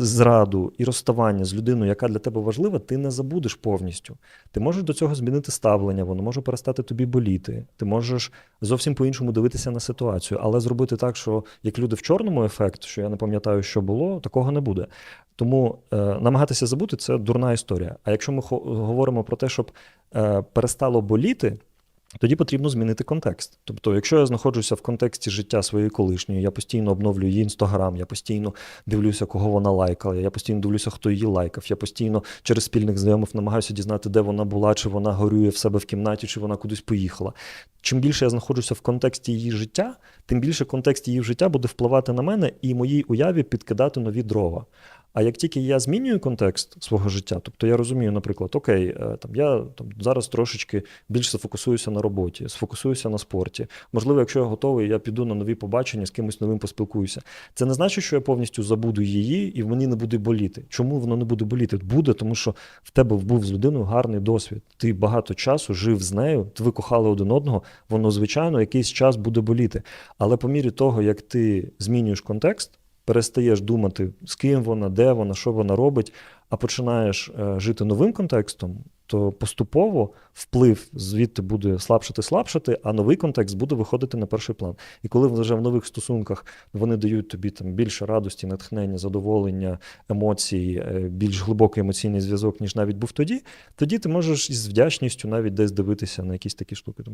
зраду і розставання з людиною, яка для тебе важлива, ти не забудеш повністю. Ти можеш до цього змінити ставлення, воно може перестати тобі боліти. Ти можеш зовсім по-іншому дивитися на ситуацію, але зробити так, що як люди в чорному ефект, що я не пам'ятаю, що було, такого не буде. Тому е, намагатися забути це дурна історія. А якщо ми говоримо про те, щоб е, перестало боліти, тоді потрібно змінити контекст. Тобто, якщо я знаходжуся в контексті життя своєї колишньої, я постійно обновлюю її інстаграм, я постійно дивлюся, кого вона лайкала, я постійно дивлюся, хто її лайкав, я постійно через спільних знайомих намагаюся дізнати, де вона була, чи вона горює в себе в кімнаті, чи вона кудись поїхала. Чим більше я знаходжуся в контексті її життя, тим більше контекст її життя буде впливати на мене і моїй уяві підкидати нові дрова. А як тільки я змінюю контекст свого життя, тобто я розумію, наприклад, окей, е, там я там зараз трошечки більше сфокусуюся на роботі, сфокусуюся на спорті. Можливо, якщо я готовий, я піду на нові побачення, з кимось новим поспілкуюся. Це не значить, що я повністю забуду її і мені не буде боліти. Чому воно не буде боліти? Буде, тому що в тебе був з людиною гарний досвід. Ти багато часу жив з нею, ви кохали один одного. Воно, звичайно, якийсь час буде боліти. Але по мірі того, як ти змінюєш контекст, перестаєш думати, з ким вона, де вона, що вона робить, а починаєш е, жити новим контекстом, то поступово вплив звідти буде слабшати, слабшати, а новий контекст буде виходити на перший план. І коли вже в нових стосунках вони дають тобі там більше радості, натхнення, задоволення, емоцій, е, більш глибокий емоційний зв'язок, ніж навіть був тоді, тоді ти можеш із вдячністю навіть десь дивитися на якісь такі штуки.